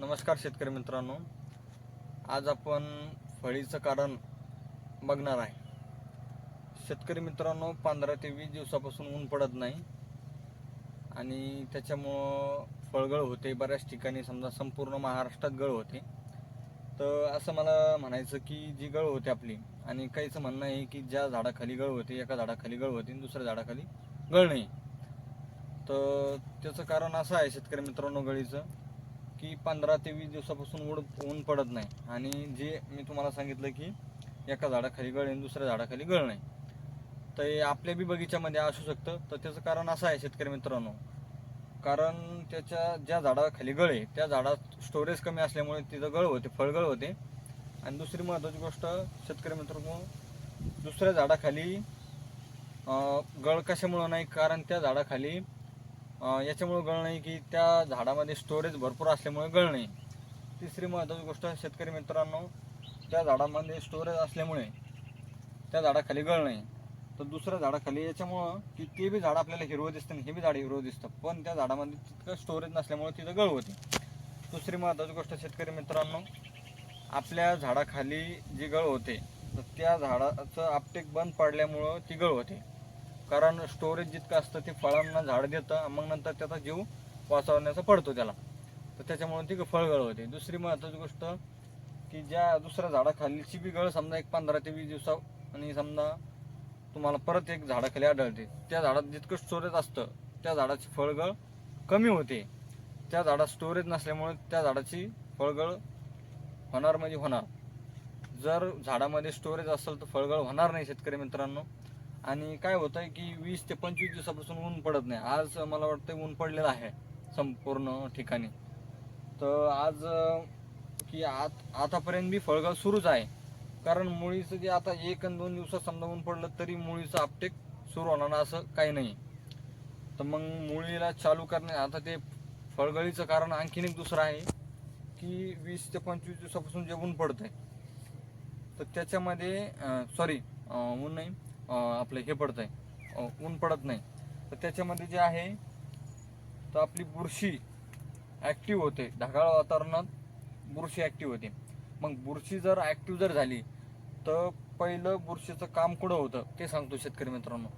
नमस्कार शेतकरी मित्रांनो. आज आपण फळीचं कारण बघणार आहे. शेतकरी मित्रांनो पंधरा ते वीस दिवसापासून ऊन पडत नाही आणि त्याच्यामुळं फळगळ होते बऱ्याच ठिकाणी. समजा संपूर्ण महाराष्ट्रात गळ होते. तर असं मला म्हणायचं की जी गळ होते आपली आणि काहीचं म्हणणं आहे की ज्या झाडाखाली गळ होते एका झाडाखाली गळ होते आणि दुसऱ्या झाडाखाली गळ नाही. तर त्याचं कारण असं आहे शेतकरी मित्रांनो गळीचं की पंधरा ते वीस दिवसापासून उड ऊन पडत नाही. आणि जे मी तुम्हाला सांगितलं की एका झाडाखाली गळ आणि दुसऱ्या झाडाखाली गळ नाही. तर हे आपल्या बी बगीच्यामध्ये असू शकतं. तर त्याचं कारण असं आहे शेतकरी मित्रांनो. कारण त्याच्या ज्या झाडाखाली गळ आहे त्या झाडात स्टोरेज कमी असल्यामुळे तिथं गळ होते फळगळ होते. आणि दुसरी महत्त्वाची गोष्ट शेतकरी मित्रांनो दुसऱ्या झाडाखाली गळ कशामुळं नाही? कारण त्या झाडाखाली याच्यामुळं गळ नाही की त्या झाडामध्ये स्टोरेज भरपूर असल्यामुळे गळ नाही. तिसरी महत्त्वाची गोष्ट शेतकरी मित्रांनो त्या झाडामध्ये स्टोरेज असल्यामुळे त्या झाडाखाली गळ नाही. तर दुसऱ्या झाडाखाली याच्यामुळं की ते बी झाड आपल्याला हिरवं दिसतं आणि हे बी झाड हिरवं दिसतं. पण त्या झाडामध्ये तितकं स्टोरेज नसल्यामुळे तिथं गळ होते. दुसरी महत्त्वाची गोष्ट शेतकरी मित्रांनो आपल्या झाडाखाली जी गळ होते तर त्या झाडाचं आपटेक बंद पडल्यामुळं ती गळ होते. कारण स्टोरेज जितकं असतं ते फळांना झाड देतं मग नंतर त्याचा जीव वाचवण्याचा पडतो त्याला. तर त्याच्यामुळे ती फळगळ होते. दुसरी महत्त्वाची गोष्ट की ज्या दुसऱ्या झाडाखालीची बी गळ समजा एक पंधरा ते वीस दिवसा आणि समजा तुम्हाला परत एक झाडाखाली आढळते. त्या झाडात जितकं स्टोरेज असतं त्या झाडाची फळगळ कमी होते. त्या झाडात स्टोरेज नसल्यामुळे त्या झाडाची फळगळ होणार म्हणजे होणार. जर झाडामध्ये स्टोरेज असेल तर फळगळ होणार नाही शेतकरी मित्रांनो. आणि काय होतं आहे की वीस ते पंचवीस दिवसापासून ऊन पडत नाही. आज मला वाटतं ऊन पडलेलं आहे संपूर्ण ठिकाणी. तर आज की आत आतापर्यंत मी फळगळ सुरूच आहे. कारण मुळीचं जे आता एक आणि दोन दिवसात समजा ऊन पडलं तरी मुळीचं आपटेक सुरू होणार ना असं काही नाही. तर मग मुळीला चालू करणे आता ते फळगळीचं कारण आणखीन एक दुसरं आहे की वीस ते पंचवीस दिवसापासून जे ऊन पडतं आहे तर त्याच्यामध्ये सॉरी ऊन नाही आपलं हे पडतं आहे ऊन पडत नाही. तर त्याच्यामध्ये जे आहे तर आपली बुरशी ॲक्टिव्ह होते. ढगाळ वातावरणात बुरशी ॲक्टिव्ह होते. मग बुरशी जर ॲक्टिव्ह जर झाली तर पहिलं बुरशीचं काम कुठं होतं ते सांगतो शेतकरी मित्रांनो.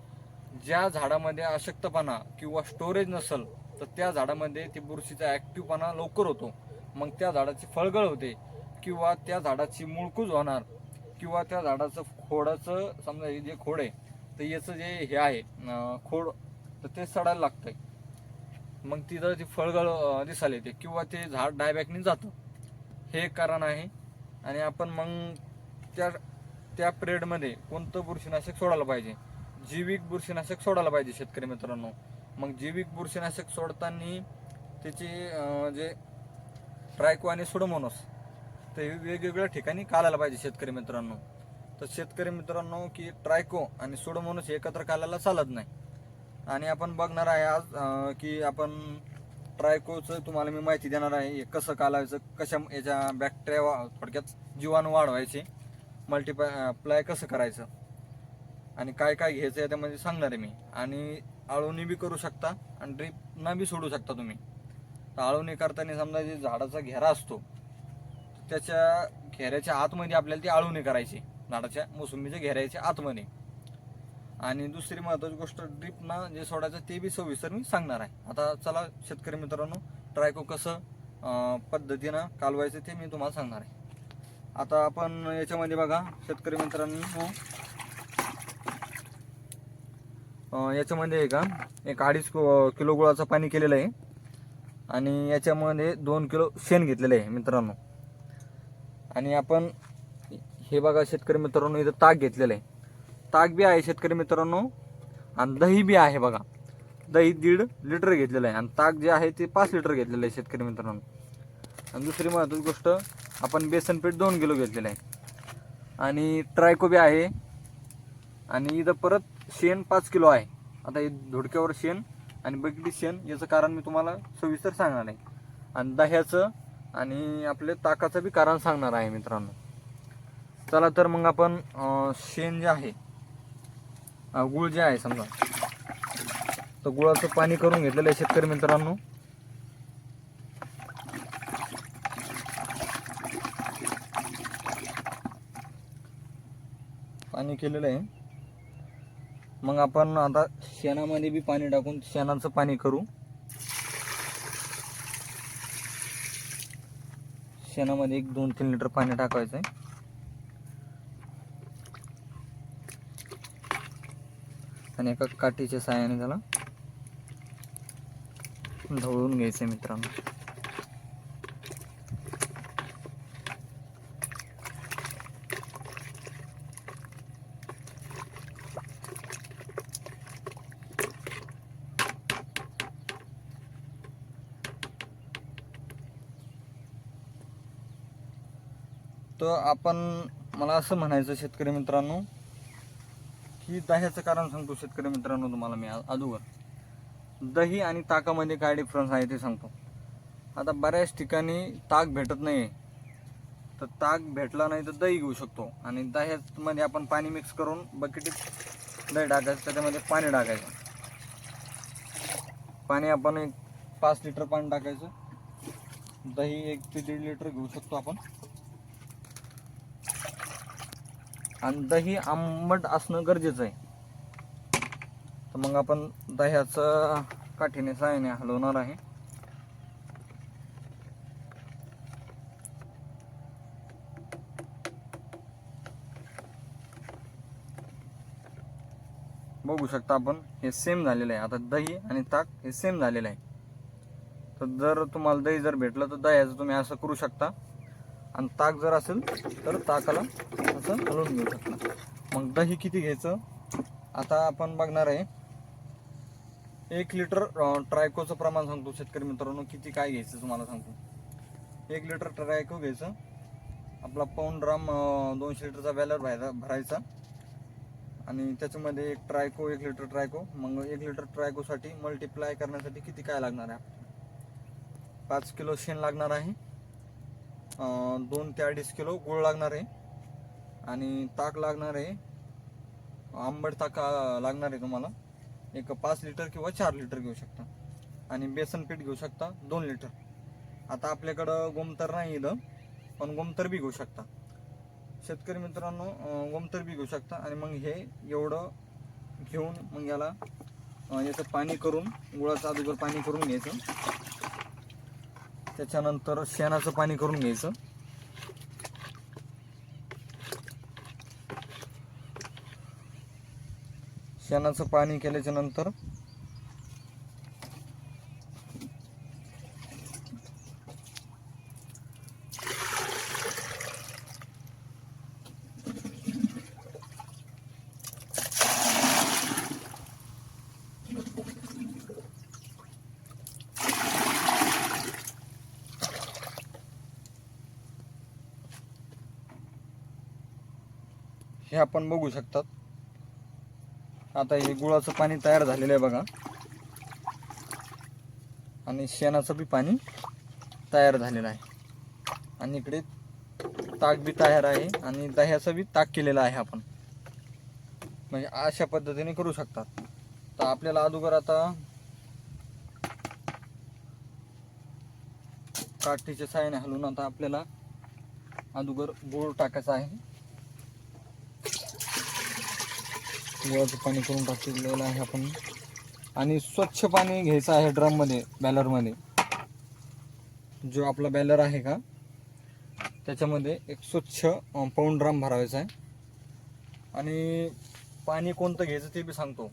ज्या झाडामध्ये अशक्तपणा किंवा स्टोरेज नसेल तर त्या झाडामध्ये ती बुरशीचा ॲक्टिव्हपणा लवकर होतो. मग त्या झाडाची फळगळ होते किंवा त्या झाडाची मुळकूज होणार किंवा त्या झाडाचं खोडाचं समजा हे जे खोड आहे तर याचं जे हे आहे खोड तर ते सडायला लागतंय. मग तिथं ती फळगळ दिसायला येते किंवा ते झाड डायबॅकने जातं. हे एक कारण आहे. आणि आपण मग त्या त्या पिरियडमध्ये कोणतं बुरशीनाशक सोडायला पाहिजे? जैविक बुरशीनाशक सोडायला पाहिजे शेतकरी मित्रांनो. मग जैविक बुरशीनाशक सोडताना त्याची जे ट्रायको आणि सुडोमोनोस तर हे वेगवेगळ्या ठिकाणी कालायला पाहिजे शेतकरी मित्रांनो. तर शेतकरी मित्रांनो की ट्रायको आणि सुडोमोनोस एकत्र कालायला चालत नाही. आणि आपण बघणार आहे आज की आपण ट्रायकोचं तुम्हाला मी माहिती देणार आहे हे कसं कालायचं कशा याच्या बॅक्टेरिया वा- थोडक्यात जीवाणू वाढवायचे मल्टीप्लाय प्लाय कसं करायचं आणि काय काय घ्यायचं याच्यामध्ये सांगणार आहे मी. आणि आळवणी बी करू शकता आणि ड्रीप न बी सोडू शकता तुम्ही. तर आळवणी करताना समजा जे झाडाचा घेरा असतो त्याच्या घेऱ्याच्या आतमध्ये आपल्याला ती आळवणी करायची. झाडाच्या मोसंबीच्या घेऱ्याच्या आतमध्ये. आणि दुसरी महत्वाची गोष्ट ड्रीपनं जे सोडायचं ते बी सविस्तर मी सांगणार आहे. आता चला शेतकरी मित्रांनो ट्रायको कसं पद्धतीनं कालवायचं ते मी तुम्हाला सांगणार आहे. आता आपण याच्यामध्ये बघा शेतकरी मित्रांनो. याच्यामध्ये आहे का एक अडीच किलो गुळाचं पाणी केलेलं आहे. आणि याच्यामध्ये दोन किलो शेण घेतलेलं आहे मित्रांनो. आणि आपण हे बघा शेतकरी मित्रांनो इथं ताक घेतलेलं आहे. ताक बी आहे शेतकरी मित्रांनो आणि दही बी आहे बघा. दही दीड लिटर घेतलेलं आहे आणि ताक जे आहे ते पाच लिटर घेतलेलं आहे शेतकरी मित्रांनो. आणि दुसरी महत्त्वाची गोष्ट आपण बेसन पीठ दोन किलो घेतलेलं आहे. आणि ट्रायको बी आहे. आणि इथं परत शेण पाच किलो आहे. आता हे धुडक्यावर शेण आणि बकेटी शेण याचं कारण मी तुम्हाला सविस्तर सांगणार आहे. आणि दह्याचं आणि आपले ताकाचं बी कारण सांगणार आहे मित्रांनो. चला तर मग आपण शेण जे आहे गुळ जे आहे समजा तर गुळाचं पाणी करून घेतलेलं आहे शेतकरी मित्रांनो. पाणी केलेलं आहे. मग आपण आता शेणामध्ये बी पाणी टाकून शेणाचं पाणी करू. शेणामध्ये एक दोन तीन लिटर पाणी टाकायचं आहे आणि एका काठीच्या साहाय्याने त्याला ढवळून घ्यायचं आहे मित्रांनो. तर आपण मला असं म्हणायचं शेतकरी मित्रांनो की दह्याचं कारण सांगतो शेतकरी मित्रांनो तुम्हाला मी अगोदर. दही आणि ताकामध्ये काय डिफरन्स आहे ते सांगतो. आता बऱ्याच ठिकाणी ताक भेटत नाही तर ताक भेटला नाही तर दही घेऊ शकतो. आणि दह्यामध्ये आपण पाणी मिक्स करून बकेटीत दही टाकायचं त्याच्यामध्ये पाणी टाकायचं. पाणी आपण एक पाच लिटर पाणी टाकायचं. दही एक ते दीड लिटर घेऊ शकतो आपण. आणि दही आंबट असणं गरजेचं आहे. तर मग आपण दह्याचं काठीने सायने हलवणार आहे. बघू शकता आपण हे सेम झालेलं आहे. आता दही आणि ताक हे सेम झालेलं आहे. तर जर तुम्हाला दही जर भेटलं तर दह्याचं तुम्ही असं करू शकता. आणि ताक जर असेल तर ताकाला असं हलवून घेऊ शकता. मग दही किती घ्यायचं? आता आपण बघणार आहे एक लिटर ट्रायकोचं प्रमाण सांगतो शेतकरी मित्रांनो किती काय घ्यायचं तुम्हाला सांगतो. एक लिटर ट्रायको घ्यायचं आपला पाऊन ड्राम दोनशे लिटरचा व्हॅलर भरायचा भरायचा. आणि त्याच्यामध्ये एक ट्रायको एक लिटर ट्रायको मग एक लिटर ट्रायकोसाठी मल्टिप्लाय करण्यासाठी किती काय लागणार आहे? पाच किलो शेण लागणार आहे. दोन ते अडीच किलो गुळ लागणार आहे. आणि ताक लागणार आहे. आंबट ताक लागणार आहे तुम्हाला. एक पाच लिटर किंवा चार लिटर घेऊ शकता. आणि बेसन पीठ घेऊ शकता दोन लिटर. आता आपल्याकडं गोमतर नाही इथं पण गोमतर बी घेऊ शकता. शेतकरी मित्रांनो गोमतर बी घेऊ शकता. आणि मग हे एवढं घेऊन मग याला याचं पाणी करून गुळाचं अगोदर पाणी करून घ्यायचं. त्याच्यानंतर शेणाचं पाणी करून घ्यायचं. शेणाचं पाणी केल्याच्यानंतर आपण बघू शकतात. आता हे गुळाचं पाणी तयार झालेलं आहे बघा. आणि शेणाचं बी पाणी तयार झालेलं आहे. आणि इकडे ताक बी तयार आहे आणि दह्याचं बी ताक केलेलं आहे आपण. म्हणजे अशा पद्धतीने करू शकतात. तर आपल्याला अगोदर आता काठीच्या साह्याने हलवून आता आपल्याला अगोदर गुळ टाकायचा आहे. गुळाचं पाणी करून टाकलेलं आहे आपण. आणि स्वच्छ पाणी घ्यायचं आहे ड्रममध्ये बॅलरमध्ये. जो आपला बॅलर आहे का त्याच्यामध्ये एक स्वच्छ अं, ड्रम भरावायचा आहे. आणि पाणी कोणतं घ्यायचं ते बी सांगतो.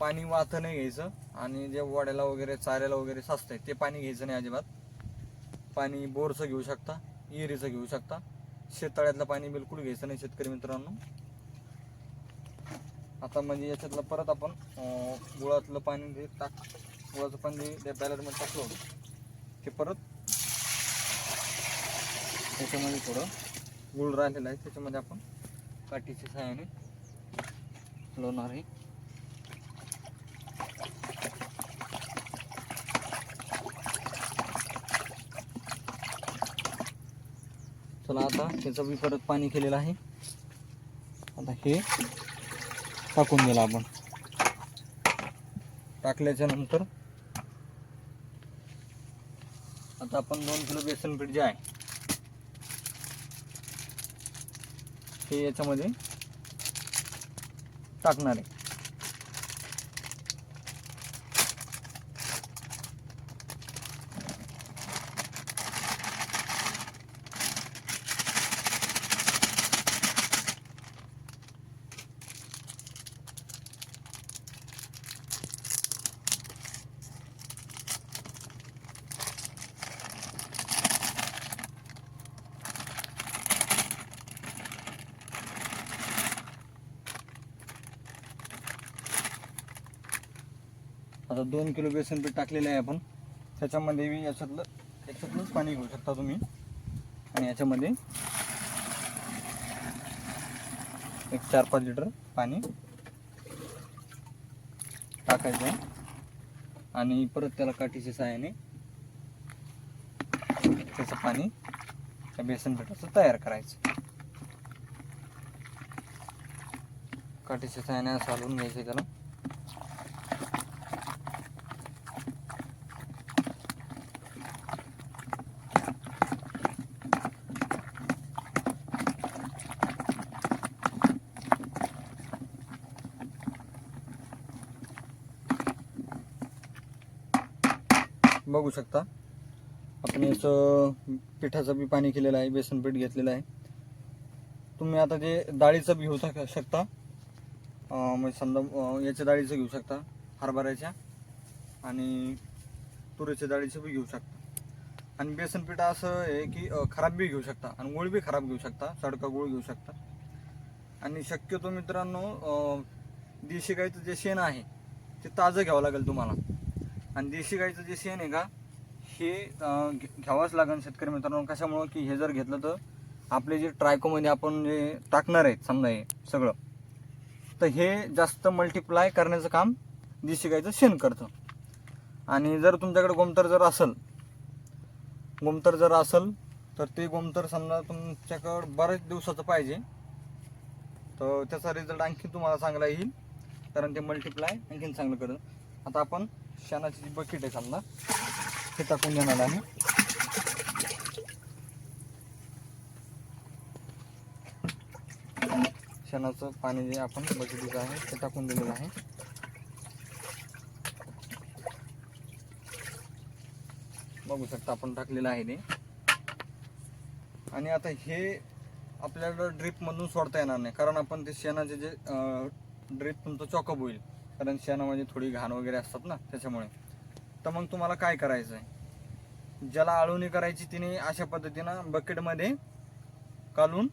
पाणी वाहतं नाही घ्यायचं आणि जे वड्याला वगैरे चाऱ्याला वगैरे साचतंय ते पाणी घ्यायचं नाही अजिबात. पाणी बोरचं घेऊ शकता इरीचं घेऊ शकता. शेततळ्यातलं पाणी बिलकुल घ्यायचं नाही शेतकरी मित्रांनो. आता म्हणजे याच्यातलं परत आपण गुळातलं पाणी जे टाक गुळाचं पाणी त्या बॅलरमध्ये टाकलं होतं ते परत त्याच्यामध्ये थोडं गुळ राहिलेलं आहे. त्याच्यामध्ये आपण काठीच्या सहाय्याने हलवणार आहे. चला आता त्याचं मी परत पाणी केलेलं आहे. आता हे टाकून दिला आपण. टाकल्याच्या नंतर आता आपण दोन किलो बेसन पीठ जे आहे हे याच्यामध्ये टाकणार आहे. आता दोन किलो बेसन पीठ टाकलेलं आहे आपण. त्याच्यामध्ये मी याच्यातलं याच्यातलंच पाणी घेऊ शकता तुम्ही. आणि याच्यामध्ये एक चार पाच लिटर पाणी टाकायचं आहे. आणि परत त्याला काठीच्या सहाय्याने त्याचं पाणी त्या बेसन पिठाचं तयार करायचं. काठीच्या सहाय्याने असं हलवून घ्यायचं त्याला. बघू शकता. आपण याचं पिठाचं बी पाणी केलेलं आहे बेसन पीठ घेतलेलं आहे. तुम्ही आता जे डाळीचं बी घेऊ शक- शकता. म्हणजे समजा याच्या डाळीचं घेऊ शकता हरभऱ्याच्या. आणि तुरीच्या डाळीचं बी घेऊ शकता. आणि बेसन पीठ असं आहे की खराब बी घेऊ शकता. आणि गुळ बी खराब घेऊ शकता. सडका गुळ घेऊ शकता. आणि शक्यतो मित्रांनो देशी गाईचं जे शेण आहे ते ताजं घ्यावं लागेल तुम्हाला. आणि देशी गाईचं जे शेण आहे का हे घे- घ्यावंच लागेल शेतकरी मित्रांनो. कशामुळं? की हे जर घेतलं तर आपले जे ट्रायकोमध्ये आपण जे टाकणार आहेत समजा हे सगळं तर हे जास्त मल्टिप्लाय करण्याचं काम देशी गाईचं शेण करतं. आणि जर तुमच्याकडे गोमतर जर असेल गोमतर जर असेल तर ते गोमतर समजा तुमच्याकडं बऱ्याच दिवसाचं पाहिजे. तर त्याचा रिझल्ट आणखी तुम्हाला चांगला येईल. कारण ते मल्टिप्लाय आणखीन चांगलं करतं. आता आपण शेणाची जी बकेट आहे समजा हे टाकून देणार आहे शेणाचं पाणी जे आपण बकेटीचं आहे ते टाकून दिलेलं आहे. बघू शकता आपण टाकलेलं आहे ते. आणि आता हे आपल्याला ड्रीपमधून सोडता येणार नाही कारण आपण ते शेणाचे जे ड्रीप तुमचं चॉकअप होईल. कारण शेणामध्ये थोडी घाण वगैरे असतात ना त्याच्यामुळे. तर मग तुम्हाला काय करायचं आहे ज्याला आळवणी करायची तिने अशा पद्धतीनं बकेटमध्ये कालून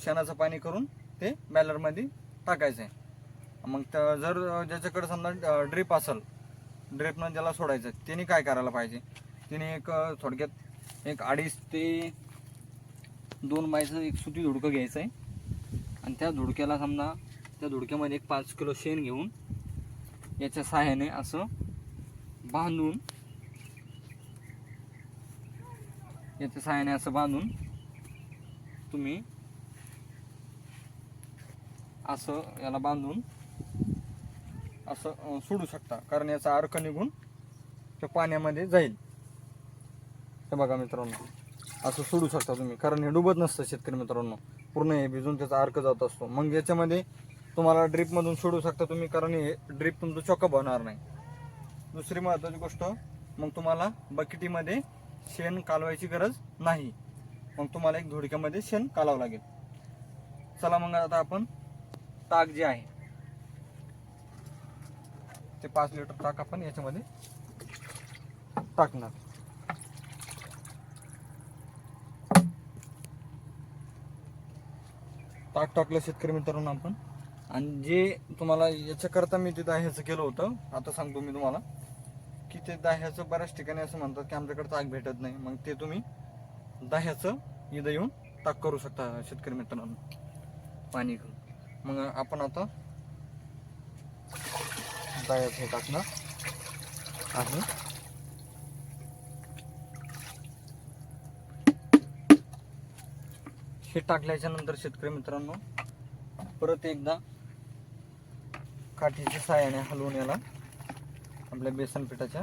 शेणाचं पाणी करून ते बॅलरमध्ये टाकायचं आहे मग त्या जर ज्याच्याकडे समजा ड्रीप असेल ड्रीपनं ज्याला सोडायचं त्याने काय करायला पाहिजे? तिने एक थोडक्यात एक अडीच ते दोन मायचं एक सुती धुडकं घ्यायचं आहे आणि त्या धुडक्याला समजा त्या धुडक्यामध्ये एक पाच किलो शेण घेऊन याच्या सहाय्याने असं बांधून याच्या सहाय्याने असं बांधून तुम्ही असं याला बांधून असं सोडू शकता. कारण याचा अर्क निघून ते पाण्यामध्ये जाईल. हे बघा मित्रांनो असं सोडू शकता तुम्ही. कारण हे डुबत नसतं शेतकरी मित्रांनो. पूर्ण हे भिजून त्याचा अर्क जात असतो. मग याच्यामध्ये तुम्हाला ड्रीपमधून सोडू शकता तुम्ही कारण हे ड्रीप तुमचं चॉकअप होणार नाही. दुसरी महत्त्वाची गोष्ट मग तुम्हाला बकेटीमध्ये शेण कालवायची गरज नाही. मग तुम्हाला एक धुडक्यामध्ये शेण कालावं लागेल. चला मग आता आपण ताक जे आहे ते पाच लिटर ताक आपण याच्यामध्ये टाकणार. ताक टाकलं शेतकरी मित्रांनो आपण. आणि जे तुम्हाला याच्याकरता मी ते दाह्याचं केलं होतं आता सांगतो मी तुम्हाला की ते दाह्याचं बऱ्याच ठिकाणी असं म्हणतात की आमच्याकडे ताक भेटत नाही. मग ते तुम्ही दाह्याचं इथं येऊन ताक करू शकता शेतकरी मित्रांनो पाणी घेऊन. मग आपण आता दाह्याचं हे टाकणार आहे. हे टाकल्याच्या नंतर शेतकरी मित्रांनो परत एकदा काठीच्या साह्याने हलवून याला आपल्या बेसन पिठाच्या.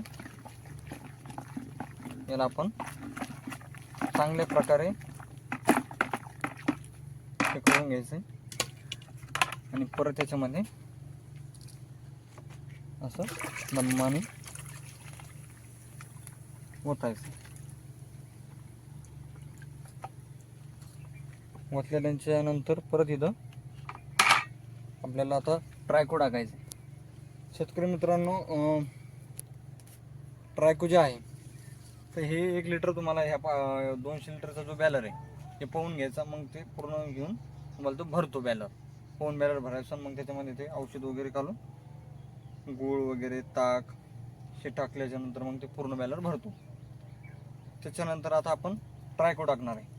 याला आपण चांगल्या प्रकारे हे करून घ्यायचे. आणि परत त्याच्यामध्ये असं दमाने ओतायचं. ओतलेल्याच्या नंतर परत इथं आपल्याला आता ट्रायको टाकायचं? शेतकरी मित्रांनो अं, ट्रायको जे आहे? तर हे एक लिटर तुम्हाला ह्या पा दोनशे लिटरचा जो बॅलर आहे हे पाहून घ्यायचा मग ते पूर्ण घेऊन तुम्हाला तो भरतो बॅलर. पाहून बॅलर भरायचा मग त्याच्यामध्ये ते औषध वगैरे घालून गूळ वगैरे ताक हे टाकल्याच्यानंतर मग ते पूर्ण बॅलर भरतो. त्याच्यानंतर आता आपण ट्रायको टाकणार आहे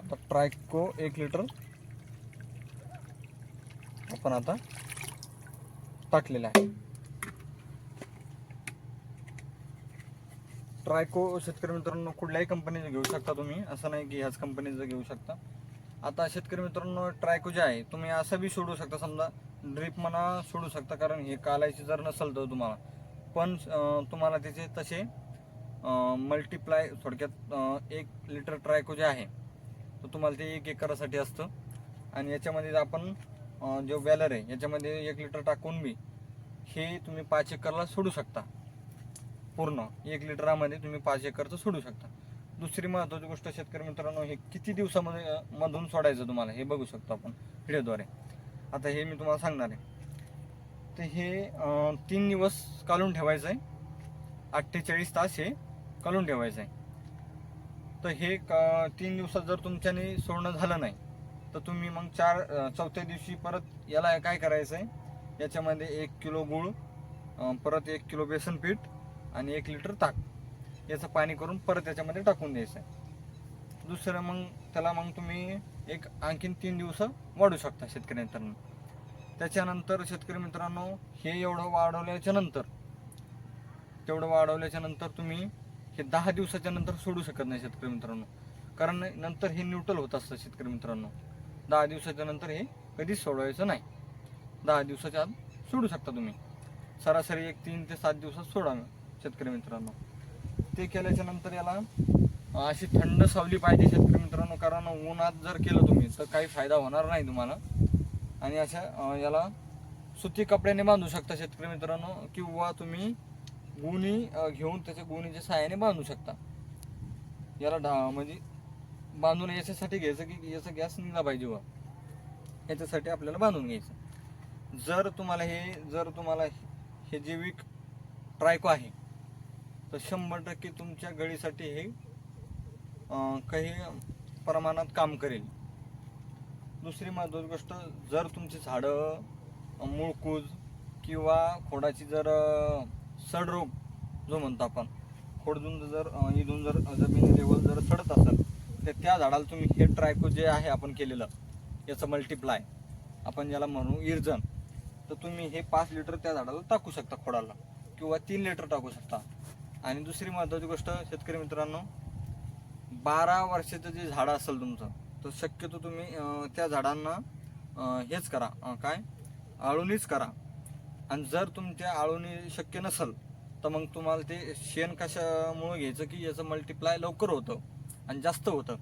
आता ट्रायको एक लिटर. आपण आता टाकलेलं आहे. ट्रायको शेतकरी मित्रांनो कुठल्याही कंपनीचं घेऊ शकता तुम्ही. असं नाही की ह्याच कंपनीचं घेऊ शकता. आता शेतकरी मित्रांनो ट्रायको जे आहे तुम्ही असं बी सोडू शकता. समजा ड्रीप म्हणा सोडू शकता कारण हे कालायचे जर नसेल तर तुम्हाला. पण तुम्हाला त्याचे तसे मल्टिप्लाय थोडक्यात एक लिटर ट्रायको जे आहे तर तुम्हाला ते एक एकरासाठी असतं. आणि याच्यामध्ये जर आपण जो बॅलर आहे याच्यामध्ये एक लिटर टाकून बी हे तुम्ही पाच एकरला सोडू शकता. पूर्ण एक लिटरामध्ये तुम्ही पाच एकरचं सोडू शकता. दुसरी महत्त्वाची गोष्ट शेतकरी मित्रांनो हे किती दिवसामध्ये मधून सोडायचं तुम्हाला हे बघू शकतो आपण व्हिडिओद्वारे. आता हे मी तुम्हाला सांगणार आहे. तर हे तीन दिवस काढून ठेवायचं आहे. अठ्ठेचाळीस तास हे काढून ठेवायचं आहे. तर हे क- तीन दिवसात जर तुमच्याने सोडणं झालं नाही तर तुम्ही मग चार चौथ्या दिवशी परत याला काय करायचं आहे याच्यामध्ये एक किलो गूळ परत एक किलो बेसन पीठ आणि एक लिटर ताक. याचं पाणी करून परत याच्यामध्ये टाकून द्यायचं आहे दुसरं मग त्याला मग तुम्ही एक आणखीन तीन दिवस वाढू शकता शेतकरी मित्रांनो. त्याच्यानंतर शेतकरी मित्रांनो हे एवढं वाढवल्याच्या नंतर तेवढं वाढवल्याच्या नंतर तुम्ही हे दहा दिवसाच्या नंतर सोडू शकत नाही शेतकरी मित्रांनो. कारण नंतर हे न्यूट्रल होत असतं शेतकरी मित्रांनो. दहा दिवसाच्या नंतर हे कधीच सोडवायचं नाही. दहा दिवसाच्या आत सोडू शकता तुम्ही. सरासरी एक तीन ते सात दिवसात सोडावं शेतकरी मित्रांनो. ते केल्याच्यानंतर याला अशी थंड सावली पाहिजे शेतकरी मित्रांनो. कारण उन्हात जर केलं तुम्ही तर काही फायदा होणार नाही तुम्हाला. आणि अशा याला सुती कपड्याने बांधू शकता शेतकरी मित्रांनो. किंवा तुम्ही गुणी घेऊन त्याच्या गुणीच्या सहाय्याने बांधू शकता. याला ढा म्हणजे बांधून याच्यासाठी घ्यायचं की याचा गॅस निघला पाहिजे व याच्यासाठी आपल्याला बांधून घ्यायचं. जर तुम्हाला हे जर तुम्हाला हे जैविक ट्रायको आहे तर शंभर टक्के तुमच्या गळीसाठी हे काही प्रमाणात काम करेल. दुसरी महत्त्वाची गोष्ट जर तुमची झाडं मूळकूज किंवा खोडाची जर सडरोग जो म्हणतो आपण खोडजून जर इथून जर जमिनी लेवल जर सडत असेल तर त्या झाडाला तुम्ही हे ट्रायको जे आहे आपण केलेलं याचं मल्टिप्लाय आपण ज्याला म्हणू इर्जन तर तुम्ही हे पाच लिटर त्या झाडाला टाकू शकता खोडाला किंवा तीन लिटर टाकू शकता. आणि दुसरी महत्त्वाची गोष्ट शेतकरी मित्रांनो बारा वर्षाचं जे झाडं असेल तुमचं तर शक्यतो तुम्ही त्या झाडांना हेच करा. काय? आळूनीच करा. आणि जर तुमच्या आळूनी शक्य नसेल तर मग तुम्हाला ते शेण कशामुळे घ्यायचं की याचं मल्टिप्लाय लवकर होतं आणि जास्त होतं.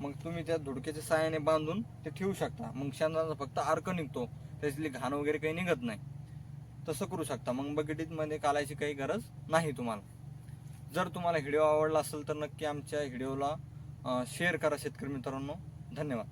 मग तुम्ही त्या धुडक्याच्या सहाय्याने बांधून ते ठेवू शकता. मग शेणाचा फक्त अर्क निघतो. त्याच्यातली घाण वगैरे काही निघत नाही. तसं करू शकता. मग बकेटीमध्ये कालायची काही गरज नाही तुम्हाला. जर तुम्हाला व्हिडिओ आवडला असेल तर नक्की आमच्या व्हिडिओला शेअर करा शेतकरी मित्रांनो. धन्यवाद.